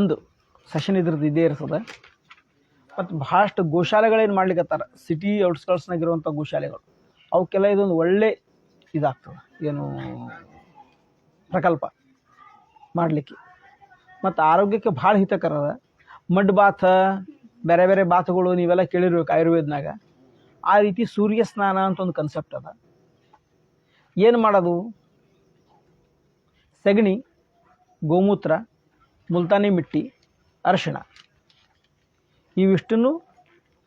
ಒಂದು ಸೆಷನ್ ಇದ್ರದ್ದು ಇದೇ ಇರ್ತದೆ. ಮತ್ತು ಭಾಳಷ್ಟು ಗೋಶಾಲೆಗಳೇನು ಮಾಡ್ಲಿಕ್ಕತ್ತಾರ ಸಿಟಿ ಔಟ್ಸ್ಕರ್ಟ್ಸ್ನಾಗಿರುವಂಥ ಗೋಶಾಲೆಗಳು. ಅವಕ್ಕೆಲ್ಲ ಇದೊಂದು ಒಳ್ಳೆ ಇದಾಗ್ತದೆ. ಏನು ಪ್ರಕಲ್ಪ ಮಾಡಲಿಕ್ಕೆ. ಮತ್ತು ಆರೋಗ್ಯಕ್ಕೆ ಭಾಳ ಹಿತಕರದ ಮಡ್ ಬಾತ್, ಬೇರೆ ಬೇರೆ ಬಾತುಗಳು ನೀವೆಲ್ಲ ಕೇಳಿರ್ಬೇಕು ಆಯುರ್ವೇದನಾಗ. ಆ ರೀತಿ ಸೂರ್ಯ ಸ್ನಾನ ಅಂತ ಒಂದು ಕನ್ಸೆಪ್ಟ್ ಅದ. ಏನು ಮಾಡೋದು? ಸಗಣಿ, ಗೋಮೂತ್ರ ಮುಲ್ತಾನಿ ಮಿಟ್ಟಿ, ಅರಿಶಿಣ. ಇವಿಷ್ಟನ್ನು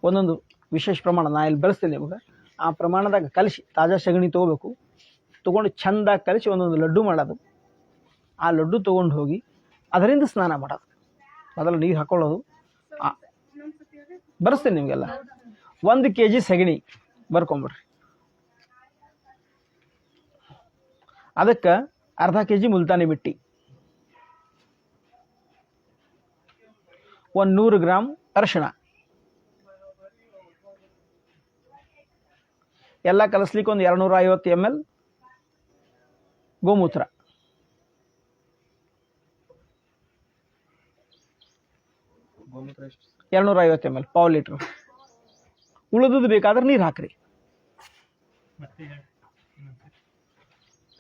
ಒಂದೊಂದು ವಿಶೇಷ ಪ್ರಮಾಣ ನಾ ಇಲ್ಲಿ ಬೆಳೆಸ್ತೇನೆ ನಿಮಗೆ. ಆ ಪ್ರಮಾಣದಾಗ ಕಲಿಸಿ, ತಾಜಾ ಸಗಣಿ ತೊಗೋಬೇಕು. ತೊಗೊಂಡು ಚೆಂದಾಗಿ ಕಲಿಸಿ ಒಂದೊಂದು ಲಡ್ಡು ಮಾಡೋದು. ಆ ಲಡ್ಡು ತೊಗೊಂಡು ಹೋಗಿ ಅದರಿಂದ ಸ್ನಾನ ಮಾಡೋದು. ಮೊದಲು ನೀರು ಹಾಕೊಳ್ಳೋದು. ಬರೆಸ್ತೇನೆ ನಿಮಗೆಲ್ಲ. ಒಂದು ಕೆ ಜಿ ಸಗಣಿ ಬರ್ಕೊಂಬಿಡ್ರಿ. ಅದಕ್ಕೆ ಅರ್ಧ ಕೆ ಜಿ ಮುಲ್ತಾನಿ ಮಿಟ್ಟಿ. ಒಂದು ನೂರು ಗ್ರಾಮ್ ಅರಿಶಿಣ. ಎಲ್ಲ ಕಲಿಸ್ಲಿಕ್ಕೆ ಒಂದು ಎರಡುನೂರ ಐವತ್ತು ಎಂ ಎಲ್ ಗೋಮೂತ್ರ. ಎರಡುನೂರ ಐವತ್ತು ಎಂ ಎಲ್ ಪಾವು ಲೀಟ್ರ್. ಉಳಿದದ್ದು ಬೇಕಾದ್ರೆ ನೀರು ಹಾಕ್ರಿ.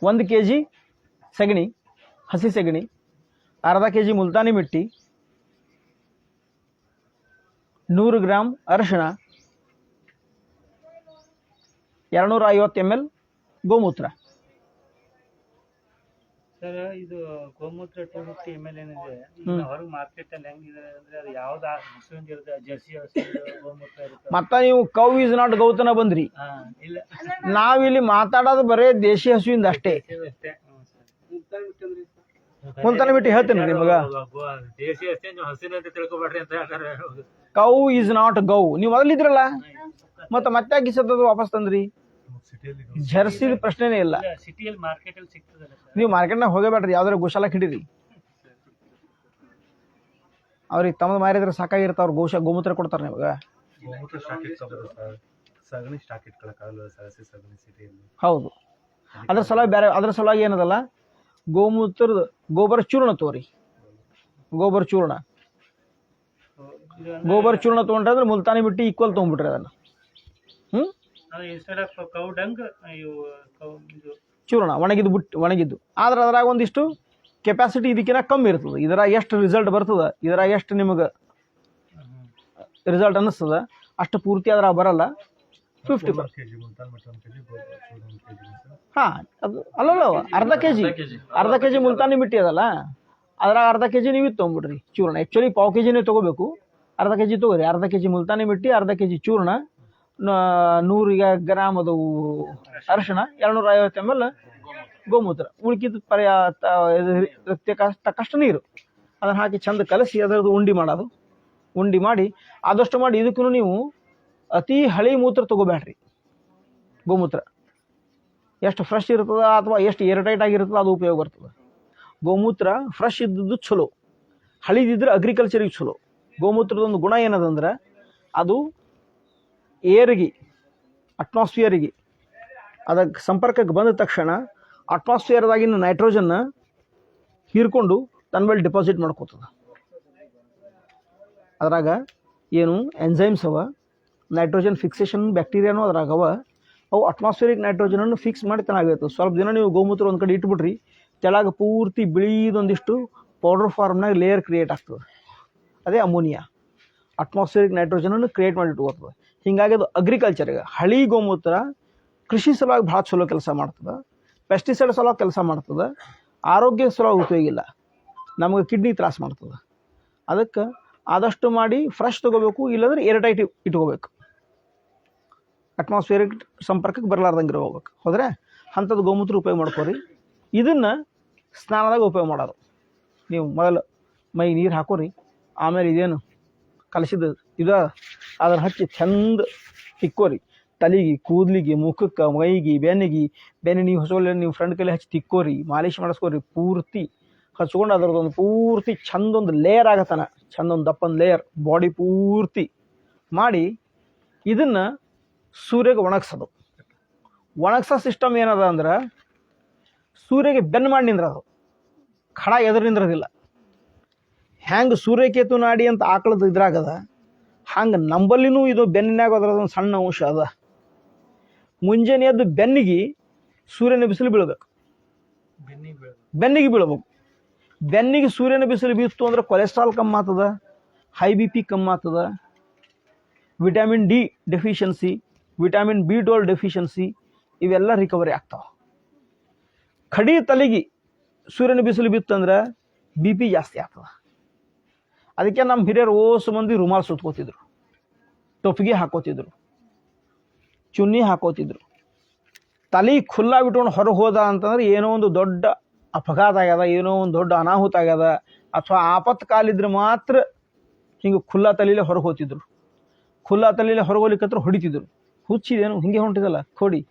ಒಂದು ಕೆ ಜಿ ಸಗಣಿ, ಹಸಿ ಸಗಣಿ, ಅರ್ಧ ಕೆ ಜಿ ಮುಲ್ತಾನಿ ಮಿಟ್ಟಿ ನೂರು ಗ್ರಾಮ್ ಅರಶಿಣ ಎರಡುನೂರ ಐವತ್ತು ಎಂ ಎಲ್ ಗೋಮೂತ್ರ. ಸರ್ ಇದು ಗೋಮೂತ್ರ ಟೂ ಫಿಫ್ಟಿ ಎಂ ಎಲ್ ಏನಿದೆ ಈಗ ಹೊರಗೆ ಮಾರ್ಕೆಟ್ ಅಲ್ಲಿ ಹೆಂಗಿದೆ ಅಂದ್ರೆ ಅದು ಯಾವ್ದು ಹಸುವಿಂದ ಇರುತ್ತೆ ಜರ್ಸಿ ಹಸು ಗೋಮೂತ್ರ ಇರುತ್ತೆ? ಮತ್ತ ನೀವು ಕೌ ಇಸ್ ನಾಟ್ ಗೌತನ ಬಂದ್ರಿ. ಹಾ ಇಲ್ಲ. ನಾವಿಲ್ಲಿ ಮಾತಾಡೋದು ಬರೇ ದೇಶಿ ಹಸುವಿಂದ ಅಷ್ಟೇ. ಇದು ಅಷ್ಟೇ. ಹ್ಞೂ ಸರ್. ಮುಲ್ತಾನಿ ಬಿಟ್ಟು ಹೇಳ್ತೇನೆ ನಿಮಗ. ದೇಸಿ ಅಷ್ಟೇ ನೀವು ಹಸಿನ ಅಂತ ತಿಳ್ಕೊಬೇಡ್ರಿ ಅಂತ ಹೇಳ್ತಾರೆ. Cow is not gau. ನೀವು ಮೊದಲಿದ್ರಲ್ಲ? ಮತ್ತೆ ಮತ್ತೆ ಗಿಸತ್ತದು ವಾಪಸ್ ತಂದ್ರಿ? ಜರ್ಸಿ ಪ್ರಶ್ನೆನೇ ಇಲ್ಲ. ಸಿಟಿಯಲ್ಲಿ ಮಾರ್ಕೆಟ್ ಅಲ್ಲಿ ಸಿಗ್ತದಲ್ಲ ನೀವು ಮಾರ್ಕೆಟ್ನಾಗ ಹೋಗಬೇಡ್ರಿ ಯಾವ್ದಾರ ಗೋಶಾಲ ಹಿಡೀರಿ. ಅವ್ರಿಗೆ ತಮ್ಮದು ಮಾರಿದ್ರೆ ಸಾಕಾಗಿರ್ತಾವ ಅವ್ರು ಗೋಶ ಗೋಮೂತ್ರ ಕೊಡ್ತಾರೆ ನಿಮಗೆ. ಸಗಣಿ ಸ್ಟಾಕ್ ಇಟ್ಕೊಳಕ್ಕಾಗಲ್ಲ ಸಗಣಿ ಸಿಟಿಯಲ್ಲಿ. ಹೌದು. ಅದ್ರ ಸಲುವಾಗಿ ಬೇರೆ ಅದ್ರ ಸಲುವಾಗಿ ಏನದಲ್ಲ? ಗೋಮೂತ್ರದ ಗೋಬರ ಚೂರ್ಣ ತೋರಿ. ಗೋಬರ ಚೂರ್ಣ. ಗೋಬರ್ ಚೂರ್ಣ ತೊಗೊಂಡ್ರೆ ಮುಲ್ತಾನಿ ಬಿಟ್ಟು ಈಕ್ವಲ್ ತೊಗೊಂಡ್ಬಿಟ್ರಿ ಅದನ್ನ. ಹ್ಞೂ ಚೂರ್ಣ ಒಣಗಿದ್ದು ಬಿಟ್ಟು ಒಣಗಿದ್ದು. ಆದ್ರೆ ಅದ್ರಾಗ ಒಂದಿಷ್ಟು ಕೆಪಾಸಿಟಿ ಇದಕ್ಕಿಂತ ಕಮ್ಮಿ ಇರ್ತದೆ. ಇದ್ರಾಗ ಎಷ್ಟು ರಿಸಲ್ಟ್ ಬರ್ತದೆ ಇದ್ರಾಗ ಎಷ್ಟು ನಿಮಗೆ ರಿಸಲ್ಟ್ ಅನ್ನಿಸ್ತದೆ ಅಷ್ಟು ಪೂರ್ತಿ ಅದ್ರಾಗ ಬರಲ್ಲ. ಫಿಫ್ಟಿ ಹಾಂ ಅದು ಅಲ್ಲಲ್ಲ ಅರ್ಧ ಕೆ ಜಿ ಅರ್ಧ ಕೆ ಜಿ ಮುಲ್ತಾನಿ ಮಿಟ್ಟಿ ಅದಲ್ಲ? ಅದ್ರಾಗ ಅರ್ಧ ಕೆ ಜಿ ನೀವು ತಗೊಂಡ್ಬಿಡ್ರಿ ತೊಗೊಂಬಿಡ್ರಿ ಚೂರ್ಣ. ಆ್ಯಕ್ಚುಲಿ ಪಾವು ಕೆ ಜಿನೇ ತಗೋಬೇಕು. ಅರ್ಧ ಕೆ ಜಿ ತಗೋರಿ ಅರ್ಧ ಕೆ ಜಿ ಮುಲ್ತಾನಿ ಮಿಟ್ಟಿ ಅರ್ಧ ಕೆ ಜಿ ಚೂರ್ಣ. ನ- ನೂರು ಗ್ರಾಮ್ ಅದು ಅರಿಶಿಣ ಎರಡುನೂರ ಐವತ್ತು ಎಂ ಎಲ್ ಗೋಮೂತ್ರ. ಉಳ್ಕಿದ ಕಷ್ಟ ತಕ್ಕಷ್ಟು ನೀರು. ಅದನ್ನು ಹಾಕಿ ಚಂದ ಕಲಸಿ ಅದರದ್ದು ಉಂಡಿ ಮಾಡೋದು. ಉಂಡಿ ಮಾಡಿ ಆದಷ್ಟು ಮಾಡಿ ಇದಕ್ಕೂ ನೀವು ಅತಿ ಹಳಿ ಮೂತ್ರ ತೊಗೋಬೇಡ್ರಿ. ಗೋಮೂತ್ರ. ಎಷ್ಟು ಫ್ರೆಶ್ ಇರ್ತದ ಅಥವಾ ಎಷ್ಟು ಏರ್ಟೈಟ್ ಆಗಿರ್ತದ ಅದು ಉಪಯೋಗ ಬರ್ತದೆ. ಗೋಮೂತ್ರ ಫ್ರೆಶ್ ಇದ್ದದ್ದು ಚಲೋ. ಹಳಿದಿದ್ರೆ ಅಗ್ರಿಕಲ್ಚರಿಗೆ ಚಲೋ. ಗೋಮೂತ್ರದ ಒಂದು ಗುಣ ಏನದಂದ್ರೆ ಅದು ಏರಿಗೆ ಅಟ್ಮಾಸ್ಫಿಯರಿಗೆ ಅದಕ್ಕೆ ಸಂಪರ್ಕಕ್ಕೆ ಬಂದ ತಕ್ಷಣ ಅಟ್ಮಾಸ್ಫಿಯರ್ದಾಗಿನ ನೈಟ್ರೋಜನ್ನ ಹೀರ್ಕೊಂಡು ತನ್ನ ಮೇಲೆ ಡಿಪಾಸಿಟ್ ಮಾಡ್ಕೋತದ. ಅದ್ರಾಗ ಏನು ಎಂಜೈಮ್ಸ್ ಅವ. ನೈಟ್ರೋಜನ್ ಫಿಕ್ಸೇಷನ್ ಬ್ಯಾಕ್ಟೀರಿಯಾನೂ ಅದ್ರಾಗ ಅವ ಅಟ್ಮಾಸ್ಫಿಯರಿಕ್ ನೈಟ್ರೋಜನನ್ನು ಫಿಕ್ಸ್ ಮಾಡಿ ಚೆನ್ನಾಗಿರ್ತವೆ ಸ್ವಲ್ಪ ದಿನ ನೀವು ಗೋಮೂತ್ರ ಒಂದು ಕಡೆ ಇಟ್ಬಿಟ್ರಿ, ತೆಳಗೆ ಪೂರ್ತಿ ಬಿಳಿದೊಂದಿಷ್ಟು ಪೌಡರ್ ಫಾರ್ಮ್ನಾಗ ಲೇಯರ್ ಕ್ರಿಯೇಟ್ ಆಗ್ತದೆ. ಅದೇ ಅಮೋನಿಯಾ ಅಟ್ಮಾಸ್ಫಿಯರಿಕ್ ನೈಟ್ರೋಜನನ್ನು ಕ್ರಿಯೇಟ್ ಮಾಡಿ ಇಟ್ಕೋತದೆ ಹೀಗಾಗಿ ಅದು ಅಗ್ರಿಕಲ್ಚರ್ಗೆ ಹಳಿ ಗೋಮೂತ್ರ ಕೃಷಿ ಸಲುವಾಗಿ ಭಾಳ ಚಲೋ ಕೆಲಸ ಮಾಡ್ತದೆ. ಪೆಸ್ಟಿಸೈಡ್ ಸಲುವಾಗಿ ಕೆಲಸ ಮಾಡ್ತದೆ. ಆರೋಗ್ಯ ಸಲುವಾಗಿ ಉಪಯೋಗಿಲ್ಲ ನಮಗೆ ಕಿಡ್ನಿ ತ್ರಾಸ ಮಾಡ್ತದೆ. ಅದಕ್ಕೆ ಆದಷ್ಟು ಮಾಡಿ ಫ್ರೆಶ್ ತೊಗೋಬೇಕು, ಇಲ್ಲಾಂದ್ರೆ ಏರ್ಟೈಟ್ ಇಟ್ಕೋಬೇಕು. ಅಟ್ಮಾಸ್ಫಿಯರಿಕ್ ಸಂಪರ್ಕಕ್ಕೆ ಬರಲಾರ್ದಂಗೆ ಹೋಗ್ಬೇಕು ಹೋದರೆ? ಅಂಥದ್ದು ಗೋಮೂತ್ರ ಉಪಯೋಗ ಮಾಡ್ಕೋರಿ. ಇದನ್ನು ಸ್ನಾನದಾಗ ಉಪಯೋಗ ಮಾಡೋದು. ನೀವು ಮೊದಲು ಮೈ ನೀರು ಹಾಕೋರಿ. ಆಮೇಲೆ ಇದೇನು ಕಲಸಿದ ಇದು ಅದನ್ನು ಹಚ್ಚಿ ಚೆಂದ ತಿಕ್ಕೋರಿ. ತಲೆಗೆ, ಕೂದಲಿಗೆ, ಮುಖಕ್ಕೆ, ಮೈಗೆ, ಬೆನ್ನಿಗೆ. ಬೆನ್ನಿ ನೀವು ಹೊಸೊಳ್ಳೆ ನೀವು ಫ್ರೆಂಡ್ ಕೈಲಿ ಹಚ್ಚಿ ತಿಕ್ಕೋರಿ. ಮಾಲಿಶ್ ಮಾಡಿಸ್ಕೋರಿ ಪೂರ್ತಿ. ಹಚ್ಕೊಂಡು ಅದ್ರದ್ದೊಂದು ಪೂರ್ತಿ ಚಂದೊಂದು ಲೇಯರ್ ಆಗತ್ತನ ಚಂದೊಂದು ದಪ್ಪೊಂದು ಲೇಯರ್ ಬಾಡಿ ಪೂರ್ತಿ. ಮಾಡಿ ಇದನ್ನು ಸೂರ್ಯಗೆ ಒಣಗ್ಸೋದು. ಒಣಗ್ಸೋ ಸಿಸ್ಟಮ್ ಏನದ ಅಂದ್ರೆ ಸೂರ್ಯಗೆ ಬೆನ್ನು ಮಾಡಿ ನಿಂದ್ರದು. ಖಡ ಎದುರು ನಿಂದ್ರದಿಲ್ಲ. ಹ್ಯಾಂಗ ಸೂರ್ಯಕೇತು ನಾಡಿ ಅಂತ ಆಕಳದ ಇದ್ರಾಗದ ಹಂಗೆ ನಂಬಲ್ಲಿನೂ ಇದು ಬೆನ್ನಿನಾಗ ಒಂದು ಸಣ್ಣ ಅಂಶ ಅದ. ಮುಂಜಾನೆ ಎದ್ದು ಬೆನ್ನಿಗೆ ಸೂರ್ಯನ ಬಿಸಿಲು ಬೀಳಬೇಕು. ಬೆನ್ನಿಗೆ ಬೀಳಬೇಕು. ಬೆನ್ನಿಗೆ ಬೀಳ್ಬೇಕು. ಬೆನ್ನಿಗೆ ಸೂರ್ಯನ ಬಿಸಿಲು ಬೀಸ್ತು ಅಂದ್ರೆ ಕೊಲೆಸ್ಟ್ರಾಲ್ ಕಮ್ಮಿ ಆಗ್ತದ ಹೈ ಬಿ ಪಿ ಕಮ್ಮಿ ಆಗ್ತದ vitamin D deficiency vitamin B twelve deficiency ಇವೆಲ್ಲ ರಿಕವರಿ ಆಗ್ತಾವ. ಕಡಿ ತಲೆಗೆ ಸೂರ್ಯನ ಬಿಸಿಲು ಬಿತ್ತಂದ್ರೆ ಬಿ ಪಿ ಜಾಸ್ತಿ ಆಗ್ತದ. ಅದಕ್ಕೆ ನಮ್ಮ ಹಿರಿಯರು ಓಸು ಮಂದಿ ರುಮಾಲ್ ಸುತ್ಕೋತಿದ್ರು. ಟೊಪ್ಪಿಗೆ ಹಾಕೋತಿದ್ರು. ಚುನ್ನಿ ಹಾಕೋತಿದ್ರು. ತಲೆ ಖುಲ್ಲಾ ಬಿಟ್ಕೊಂಡು ಹೊರಗೆ ಹೋದ ಅಂತಂದ್ರೆ ಏನೋ ಒಂದು ದೊಡ್ಡ ಅಪಘಾತ ಆಗ್ಯದ, ಏನೋ ಒಂದು ದೊಡ್ಡ ಅನಾಹುತ ಆಗ್ಯದ, ಅಥವಾ ಆಪತ್ ಕಾಲಿದ್ರೆ ಮಾತ್ರ ಹಿಂಗೆ ಖುಲ್ಲಾ ತಲೆಯಲ್ಲೇ ಹೊರಗೆ ಹೋಗ್ತಿದ್ರು. ಖುಲ್ಲಾ ತಲೆಯಲ್ಲೇ ಹೊರಗೆ ಹೋಗ್ಲಿಕ್ಕತ್ರ ಹೊಡಿತಿದ್ರು. ಹುಚ್ಚಿದೇನು ಹಿಂಗೆ ಹೊಂಟಿದಲ್ಲ, ಕೊಡಿ.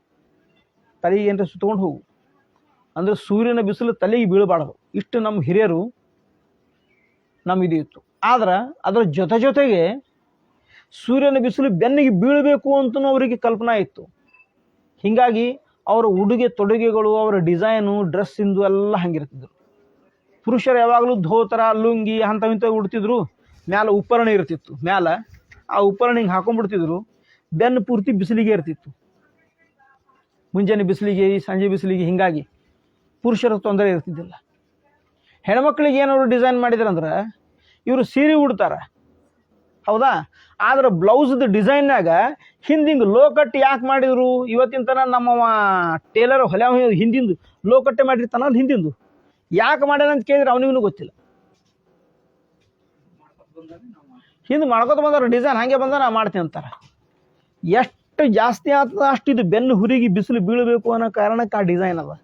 ತಲೆಗೆ ಏನರ ಸುತ್ಕೊಂಡು ಹೋಗು. ಅಂದರೆ ಸೂರ್ಯನ ಬಿಸಿಲು ತಲೆಗೆ ಬೀಳಬಾರ್ದು. ಇಷ್ಟು ನಮ್ಮ ಹಿರಿಯರು ನಮ್ಮ ಇದು ಆದ್ರೆ ಅದರ ಜೊತೆ ಜೊತೆಗೆ ಸೂರ್ಯನ ಬಿಸಿಲು ಬೆನ್ನಿಗೆ ಬೀಳಬೇಕು ಅಂತಲೂ ಅವರಿಗೆ ಕಲ್ಪನಾ ಇತ್ತು. ಹೀಗಾಗಿ ಅವರ ಉಡುಗೆ ತೊಡುಗೆಗಳು, ಅವರ ಡಿಸೈನು ಡ್ರೆಸ್ಸಿಂದು ಎಲ್ಲ ಹಂಗಿರ್ತಿದ್ರು. ಪುರುಷರು ಯಾವಾಗಲೂ ಧೋತರ, ಲುಂಗಿ ಅಂಥವು ಇಂಥವು ಉಡ್ತಿದ್ರು. ಮ್ಯಾಲ ಉಪ್ಪರಣೆ ಇರ್ತಿತ್ತು. ಮ್ಯಾಲ ಆ ಉಪ್ಪರಣೆ ಹಿಂಗೆ ಹಾಕೊಂಡ್ಬಿಡ್ತಿದ್ರು. ಬೆನ್ನು ಪೂರ್ತಿ ಬಿಸಿಲಿಗೆ ಇರ್ತಿತ್ತು. ಮುಂಜಾನೆ ಬಿಸಿಲಿಗೆ ಸಂಜೆ ಬಿಸಿಲಿಗೆ ಹಿಂಗಾಗಿ ಪುರುಷರ ತೊಂದರೆ ಇರ್ತಿದ್ದಿಲ್ಲ. ಹೆಣ್ಮಕ್ಳಿಗೆ ಏನಾದ್ರು ಡಿಸೈನ್ ಮಾಡಿದ್ರಂದ್ರೆ ಇವರು ಸೀರೆ ಉಡ್ತಾರೆ. ಹೌದಾ? ಆದ್ರೆ ಬ್ಲೌಸ್ದ ಡಿಸೈನ್ನಾಗ ಹಿಂದಿಂಗ್ ಲೋಕಟ್ ಯಾಕೆ ಮಾಡಿದ್ರು? ಇವತ್ತಿನ ತನ ನಮ್ಮವ ಟೇಲರ್ ಹೊಲ ಹಿಂದಿಂದು ಲೋಕಟ್ಟೆ ಮಾಡಿರ್ತಾನ ಅಲ್ಲಿ ಹಿಂದಿಂದು. ಯಾಕೆ ಮಾಡ್ಯಾನಂತ ಕೇಳಿದ್ರೆ ಅವನಿಗೂ ಗೊತ್ತಿಲ್ಲ. ಹಿಂದೆ ಮಾಡ್ಕೊತ ಬಂದಾರ, ಡಿಸೈನ್ ಹಾಗೆ ಬಂದ ನಾ ಮಾಡ್ತೀನಿ ಅಂತಾರ. ಎಷ್ಟು ಜಾಸ್ತಿ ಆಗ್ತದ ಅಷ್ಟು ಇದು ಬೆನ್ನು ಹುರಿಗೆ ಬಿಸಿಲು ಬೀಳಬೇಕು ಅನ್ನೋ ಕಾರಣಕ್ಕೆ ಆ ಡಿಸೈನ್ ಅದ.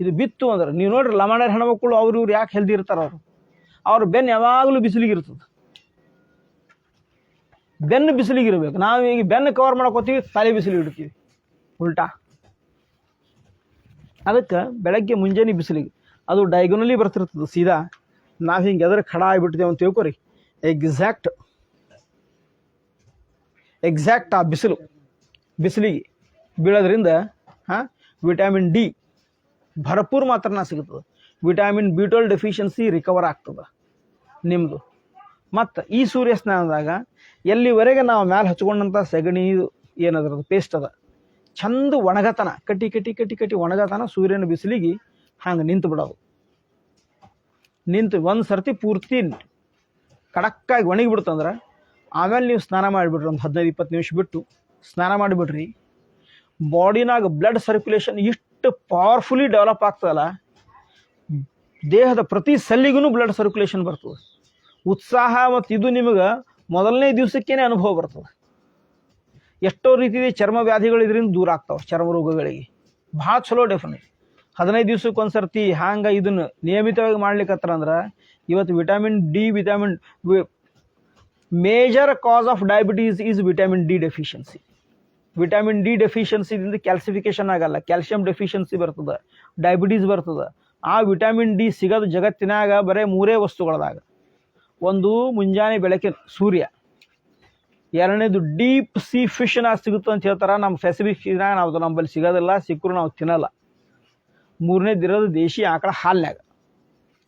ಇದು ಬಿತ್ತು ಅಂದ್ರೆ, ನೀವು ನೋಡ್ರಿ ಲಮಾಣ್ಯರ ಹೆಣ್ಮಕ್ಳು ಅವ್ರು ಇವ್ರು ಯಾಕೆ ಹೆಲ್ದಿ ಇರ್ತಾರ ಅವರು. ಅವ್ರ ಬೆನ್ನು ಯಾವಾಗಲೂ ಬಿಸಿಲಿಗೆ ಇರ್ತದೆ. ಬೆನ್ನು ಬಿಸಿಲಿಗೆ ಇರಬೇಕು. ನಾವು ಈಗ ಬೆನ್ನು ಕವರ್ ಮಾಡ್ಕೋತೀವಿ, ತಲೆ ಬಿಸಿಲಿಗೆ ಇಡ್ತೀವಿ. ಉಲ್ಟಾ. ಅದಕ್ಕೆ ಬೆಳಗ್ಗೆ ಮುಂಜಾನೆ ಬಿಸಿಲಿಗೆ, ಅದು ಡೈಗೊನಲಿ ಬರ್ತಿರ್ತದೆ ಸೀದಾ. ನಾವು ಹಿಂಗೆ ಎದ್ರ ಖಡ ಆಗಿಬಿಟ್ಟಿದೆ ಅಂತ ತಿಳ್ಕೊರಿ. ಎಕ್ಸಾಕ್ಟ್ ಎಕ್ಸಾಕ್ಟ್ ಆ ಬಿಸಿಲು. ಬಿಸಿಲಿಗೆ ಬೀಳೋದ್ರಿಂದ, ಹಾಂ ವಿಟಮಿನ್ ಡಿ ಭರಪೂರ್ ಮಾತ್ರನ ಸಿಗ್ತದೆ. Vitamin B twelve deficiency recover ಆಗ್ತದೆ ನಿಮ್ಮದು ಮತ್ತು ಈ ಸೂರ್ಯ ಸ್ನಾನದಾಗ ಎಲ್ಲಿವರೆಗೆ ನಾವು ಮ್ಯಾಲೆ ಹಚ್ಕೊಂಡಂಥ ಸಗಣಿ ಏನದ್ರದ್ದು ಪೇಸ್ಟ್ ಅದ, ಚಂದ ಒಣಗತನ ಕಟ್ಟಿ ಕಟ್ಟಿ ಕಟ್ಟಿ ಕಟ್ಟಿ ಒಣಗತನ ಸೂರ್ಯನ ಬಿಸಿಲಿಗೆ ಹಂಗೆ ನಿಂತು ಬಿಡೋದು. ನಿಂತು ಒಂದು ಸರ್ತಿ ಪೂರ್ತಿ ಕಡಕ್ಕಾಗಿ ಒಣಗಿ ಬಿಡ್ತಂದ್ರೆ ಆಮೇಲೆ ನೀವು ಸ್ನಾನ ಮಾಡಿಬಿಡ್ರಿ ಒಂದು ಹದಿನೈದು, ಇಪ್ಪತ್ತು ನಿಮಿಷ ಬಿಟ್ಟು ಸ್ನಾನ ಮಾಡಿಬಿಡ್ರಿ. ಬಾಡಿನಾಗ ಬ್ಲಡ್ ಸರ್ಕ್ಯುಲೇಷನ್ ಇಷ್ಟು ಪವರ್ಫುಲಿ ಡೆವಲಪ್ ಆಗ್ತದಲ್ಲ, ದೇಹದ ಪ್ರತಿ ಸೆಲ್ಲಿಗೂ ಬ್ಲಡ್ ಸರ್ಕ್ಯುಲೇಷನ್ ಬರ್ತದೆ. ಉತ್ಸಾಹ ಮತ್ತು ಇದು ನಿಮಗೆ ಮೊದಲನೇ ದಿವಸಕ್ಕೇನೆ ಅನುಭವ ಬರ್ತದೆ. ಎಷ್ಟೋ ರೀತಿಯ ಚರ್ಮ ವ್ಯಾಧಿಗಳು ಇದರಿಂದ ದೂರ ಆಗ್ತಾವೆ ಚರ್ಮ ರೋಗಗಳಿಗೆ. ಭಾಳ ಚಲೋ ಡೆಫಿನೆಟ್ ಹದಿನೈದು ದಿವ್ಸಕ್ಕೆ ಒಂದು ಸರ್ತಿ ಹ್ಯಾಂಗೆ ಇದನ್ನು ನಿಯಮಿತವಾಗಿ ಮಾಡ್ಲಿಕ್ಕತ್ರ ಅಂದ್ರೆ ಇವತ್ತು vitamin D vitamin major cause of diabetes is vitamin D deficiency vitamin D ಡೆಫಿಷಿಯನ್ಸಿದಿಂದ calcification ಆಗಲ್ಲ ಕ್ಯಾಲ್ಸಿಯಂ ಡೆಫಿಷಿಯನ್ಸಿ ಬರ್ತದೆ ಡಯಾಬಿಟೀಸ್ ಬರ್ತದೆ. ಆ ವಿಟಮಿನ್ ಡಿ ಸಿಗೋದು ಜಗತ್ತಿನಾಗ ಬರೀ ಮೂರೇ ವಸ್ತುಗಳದಾಗ. ಒಂದು ಮುಂಜಾನೆ ಬೆಳಕಿನ ಸೂರ್ಯ. ಎರಡನೇದು ಡೀಪ್ ಸಿ ಫಿಶ್ನಾಗ ಸಿಗುತ್ತೆ ಅಂತ ಹೇಳ್ತಾರೆ ನಮ್ಮ ಫೆಸಿಫಿಕ್ ಸೀನಾಗ ನಾವು ನಮ್ಮಲ್ಲಿ ಸಿಗೋದಿಲ್ಲ ಸಿಕ್ಕರು ನಾವು ತಿನ್ನಲ್ಲ. ಮೂರನೇದು ಇರೋದು ದೇಶಿ ಆಕಳ ಹಾಲಿನಾಗ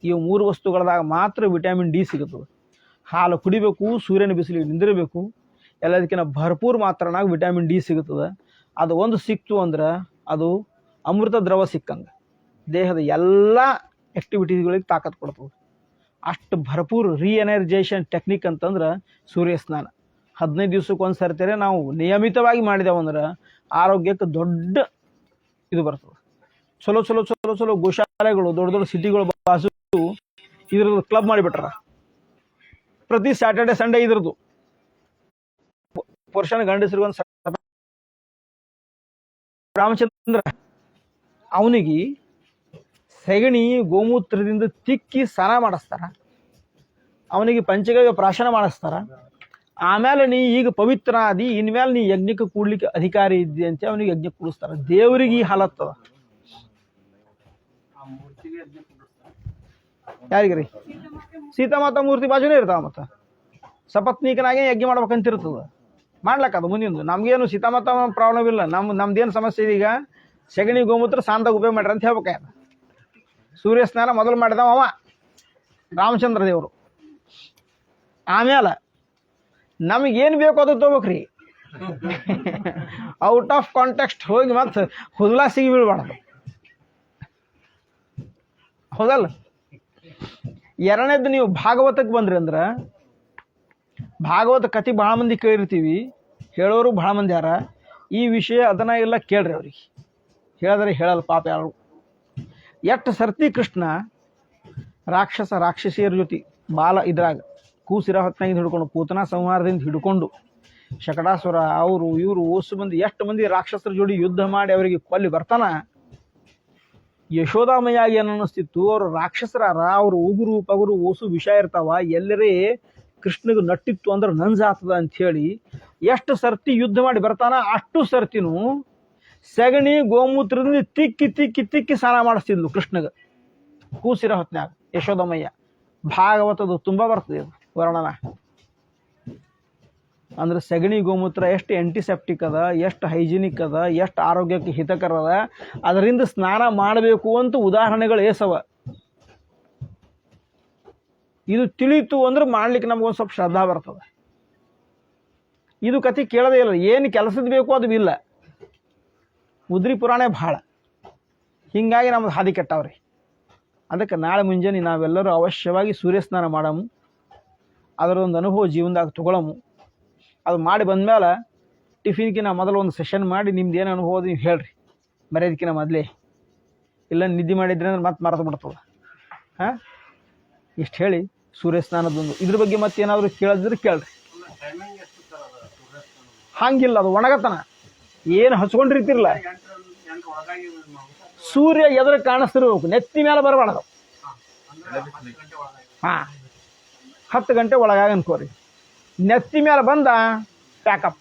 ಇವು ಮೂರು ವಸ್ತುಗಳದಾಗ ಮಾತ್ರ ವಿಟಮಿನ್ ಡಿ ಸಿಗುತ್ತದೆ. ಹಾಲು ಕುಡಿಬೇಕು, ಸೂರ್ಯನ ಬಿಸಿಲಿಗೆ ನಿಂದಿರಬೇಕು, ಎಲ್ಲದಕ್ಕಿಂತ ಭರ್ಪೂರ್ ಮಾತ್ರನಾಗ ವಿಟಮಿನ್ ಡಿ ಸಿಗುತ್ತದೆ. ಅದು ಒಂದು ಸಿಕ್ತು ಅಂದ್ರೆ ಅದು ಅಮೃತ ದ್ರವ ಸಿಕ್ಕಂಗೆ. ದೇಹದ ಎಲ್ಲ ಆ್ಯಕ್ಟಿವಿಟೀಸ್ಗಳಿಗೆ ತಾಕತ್ತು ಕೊಡ್ತದೆ. ಅಷ್ಟು ಭರ್ಪೂರ್ ರೀಎನರ್ಜೇಷನ್ ಟೆಕ್ನಿಕ್ ಅಂತಂದ್ರೆ ಸೂರ್ಯ ಸ್ನಾನ. ಹದಿನೈದು ದಿವ್ಸಕ್ಕೆ ಒಂದು ಸರ್ತಿರೆ ನಾವು ನಿಯಮಿತವಾಗಿ ಮಾಡಿದೆವು ಅಂದ್ರೆ ಆರೋಗ್ಯಕ್ಕೆ ದೊಡ್ಡ ಇದು ಬರ್ತದೆ. ಚಲೋ ಚಲೋ ಚಲೋ ಚಲೋ ಗೋಶಾಲೆಗಳು, ದೊಡ್ಡ ದೊಡ್ಡ ಸಿಟಿಗಳು ಬಾಸು ಇದ್ರದ್ದು ಕ್ಲಬ್ ಮಾಡಿಬಿಟ್ರ. ಪ್ರತಿ ಸ್ಯಾಟರ್ಡೆ ಸಂಡೇ ಇದ್ರದ್ದು. ಪುರುಷನ ಗಂಡಸರಿಗೊಂದು ರಾಮಚಂದ್ರ ಅವನಿಗೆ ಸೆಗಣಿ, ಗೋಮೂತ್ರದಿಂದ ತಿಕ್ಕಿ ಸ್ನಾನ ಮಾಡಿಸ್ತಾರ. ಅವನಿಗೆ ಪಂಚಗವ್ಯ ಪ್ರಾಶನ ಮಾಡಿಸ್ತಾರ. ಆಮೇಲೆ ನೀ ಈಗ ಪವಿತ್ರ ಆದಿ ಇನ್ಮೇಲೆ ನೀ ಯಜ್ಞಕ್ಕೆ ಕೂಡ್ಲಿಕ್ಕೆ ಅಧಿಕಾರಿ ಇದ್ದಿ ಅಂತ ಅವನಿಗೆ ಯಜ್ಞ ಕೂಡಿಸ್ತಾರ. ದೇವರಿಗೆ ಹಾಲತ್ತದ ಆ ಮೂರ್ತಿಗೆ ಯಜ್ಞ ಕುಂಡ್ರಿಸ್ತಾರೆ. ಯಾರಿಗೆ ರೀ? ಮೂರ್ತಿ ಬಾಜುನೇ ಇರ್ತಾವ ಮತ್ತು. ಸಪತ್ನೀಕನಾಗೆ ಯಜ್ಞ ಮಾಡ್ಬೇಕಂತಿರ್ತದ. ಮಾಡ್ಲಕ್ಕ ಅದು ಮುಂದಿಂದು. ನಮ್ಗೇನು ಸೀತಾಮಾತಾ ಪ್ರಾಬ್ಲಮ್ ಇಲ್ಲ ನಮ್ಮ ನಮ್ದೇನು ಸಮಸ್ಯೆ ಇದೀಗ? ಈಗ ಸೆಗಣಿ ಗೋಮೂತ್ರ ಸಾಂದಾಗ ಉಪಯೋಗ ಮಾಡ್ರಿ ಅಂತ ಹೇಳ್ಬೇಕ ಸೂರ್ಯ ಸ್ನಾನ ಮೊದಲು ಮಾಡಿದವ ಅವ. ರಾಮಚಂದ್ರ ದೇವರು. ಆಮೇಲೆ ನಮಗೇನು ಬೇಕು ಅದು ತೊಗೋಬೇಕ್ರಿ. ಔಟ್ ಆಫ್ ಕಾಂಟೆಕ್ಸ್ಟ್ ಹೋಗಿ ಮತ್ತೆ ಹುಲ್ಲಾಸಿಗೆ ಬೀಳ್ಬಾರ್ದು ಹೌದಲ್ಲ? ಎರಡನೇದು ನೀವು ಭಾಗವತಕ್ಕೆ ಬಂದ್ರಿ ಅಂದ್ರೆ, ಭಾಗವತ ಕತೆ ಭಾಳ ಮಂದಿ ಕೇಳಿರ್ತೀವಿ. ಹೇಳೋರು ಭಾಳ ಮಂದಿ ಯಾರ? ಈ ವಿಷಯ ಅದನ್ನ ಎಲ್ಲ ಕೇಳ್ರಿ ಅವ್ರಿಗೆ. ಹೇಳಿದ್ರೆ ಹೇಳಲ್ಲ ಪಾಪ ಯಾರು. ಎಷ್ಟು ಸರ್ತಿ ಕೃಷ್ಣ ರಾಕ್ಷಸ ರಾಕ್ಷಸಿಯರ ಜೊತೆ ಬಾಲ ಇದ್ರಾಗ ಕೂಸಿರ ಹೊತ್ತಿನಾಗಿಂದ ಹಿಡ್ಕೊಂಡು ಪೂತನ ಸಂಹಾರದಿಂದ ಹಿಡ್ಕೊಂಡು ಶಕಟಾಸುರ ಅವರು, ಇವರು, ಓಸು ಮಂದಿ ಎಷ್ಟು ಮಂದಿ ರಾಕ್ಷಸರ ಜೋಡಿ ಯುದ್ಧ ಮಾಡಿ ಅವರಿಗೆ ಕೊಲ್ಲಿ ಬರ್ತಾನ? ಯಶೋದಾಮಯ್ಯಾಗಿ ಏನು ಅನ್ನಿಸ್ತಿತ್ತು? ಅವ್ರು ರಾಕ್ಷಸರಾರ, ಅವರು ಉಗುರು, ಪಗುರು, ಓಸು, ವಿಷ ಇರ್ತಾವ, ಎಲ್ಲರೇ ಕೃಷ್ಣಗೆ ನಟ್ಟಿತ್ತು ಅಂದ್ರೆ ನಂಜಾತದ ಅಂಥೇಳಿ ಎಷ್ಟು ಸರ್ತಿ ಯುದ್ಧ ಮಾಡಿ ಬರ್ತಾನ ಅಷ್ಟು ಸರ್ತಿನೂ ಸಗಣಿ, ಗೋಮೂತ್ರದಿಂದ ತಿಕ್ಕಿ ತಿಕ್ಕಿ ತಿಕ್ಕಿ ಸ್ನಾನ ಮಾಡಿಸ್ತಿದ್ಲು ಕೃಷ್ಣಗೆ. ಕೂಸಿರ ಹೊತ್ನಾಗ ಯಶೋಧಮಯ್ಯ ಭಾಗವತದು ತುಂಬ ಬರ್ತದೆ ವರ್ಣನ. ಅಂದ್ರೆ ಸಗಣಿ ಗೋಮೂತ್ರ ಎಷ್ಟು ಆಂಟಿಸೆಪ್ಟಿಕ್ ಅದ, ಎಷ್ಟು ಹೈಜಿನಿಕ್ ಅದ, ಎಷ್ಟು ಆರೋಗ್ಯಕ್ಕೆ ಹಿತಕರ ಅದ, ಅದರಿಂದ ಸ್ನಾನ ಮಾಡಬೇಕು ಅಂತ ಉದಾಹರಣೆಗಳು ಏಸವ. ಇದು ತಿಳಿಯಿತು ಅಂದ್ರೆ ಮಾಡ್ಲಿಕ್ಕೆ ನಮಗೊಂದು ಸ್ವಲ್ಪ ಶ್ರದ್ಧಾ ಬರ್ತದೆ. ಇದು ಕತೆ ಕೇಳದೇ ಇಲ್ಲ, ಏನು ಕೆಲಸದ ಬೇಕು ಅದು ಇಲ್ಲ. ಉದ್ರಿ ಪುರಾಣ ಭಾಳ. ಹಿಂಗಾಗಿ ನಮ್ದು ಹಾದಿ ಕೆಟ್ಟವ್ರಿ. ಅದಕ್ಕೆ ನಾಳೆ ಮುಂಜಾನೆ ನಾವೆಲ್ಲರೂ ಅವಶ್ಯವಾಗಿ ಸೂರ್ಯ ಸ್ನಾನ ಮಾಡಮು. ಅದರ ಒಂದು ಅನುಭವ ಜೀವನದಾಗ ತಗೊಳಮು. ಅದು ಮಾಡಿ ಬಂದಮೇಲೆ ಟಿಫಿನ್ಕಿನ ಮೊದಲು ಒಂದು ಸೆಷನ್ ಮಾಡಿ ನಿಮ್ದು ಏನು ಅನುಭವ ನೀವು ಹೇಳ್ರಿ. ಮರ್ಯಾದಕ್ಕಿಂತ ಮೊದಲೇ. ಇಲ್ಲ ನಿದ್ದೆ ಮಾಡಿದ್ರೆ ಅಂದ್ರೆ ಮತ್ತೆ ಮರೆತು ಬಿಡ್ತದೆ. ಹಾಂ? ಇಷ್ಟು ಹೇಳಿ ಸೂರ್ಯ ಸ್ನಾನದೊಂದು ಇದ್ರ ಬಗ್ಗೆ ಮತ್ತೇನಾದರೂ ಕೇಳಿದ್ರೆ ಕೇಳ್ರಿ. ಹಂಗಿಲ್ಲ ಅದು ಒಣಗತನ. ಏನು ಹಚ್ಕೊಂಡಿರ್ತಿರಲ್ಲ ಸೂರ್ಯ ಎದುರು ಕಾಣಿಸ್ತಿರ್ಬೇಕು. ನೆತ್ತಿ ಮೇಲೆ ಬರಬಾರ್ದು. ಹಾಂ. ಹತ್ತು ಗಂಟೆ ಒಳಗಾಗ ಅನ್ಕೋರಿ ನೆತ್ತಿ ಮೇಲೆ ಬಂದ ಪ್ಯಾಕಪ್?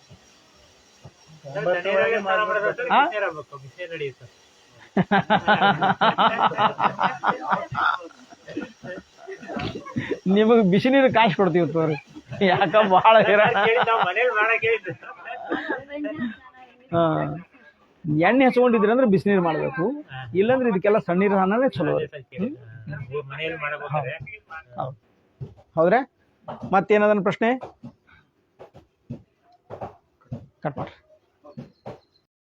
ನಿಮಗೆ ಬಿಸಿ ನೀರು ಕಾಶ್ ಕೊಡ್ತೀವಿ ತೋರಿ. ಯಾಕ ಬಹಳ ಹಾ. ಎಣ್ಣೆ ಹಚ್ಕೊಂಡಿದ್ರಿ ಅಂದ್ರೆ ಬಿಸಿನೀರು ಮಾಡಬೇಕು. ಇಲ್ಲಾಂದ್ರೆ ಇದಕ್ಕೆಲ್ಲ ಸಣ್ಣೀರು ಅನ್ನೋದೇ ಚಲೋ. ಹೌದ್ರಾ? ಮತ್ತೇನದನ್ನ ಪ್ರಶ್ನೆ? ಕಟ್ ಮಾಡ್ರಿ.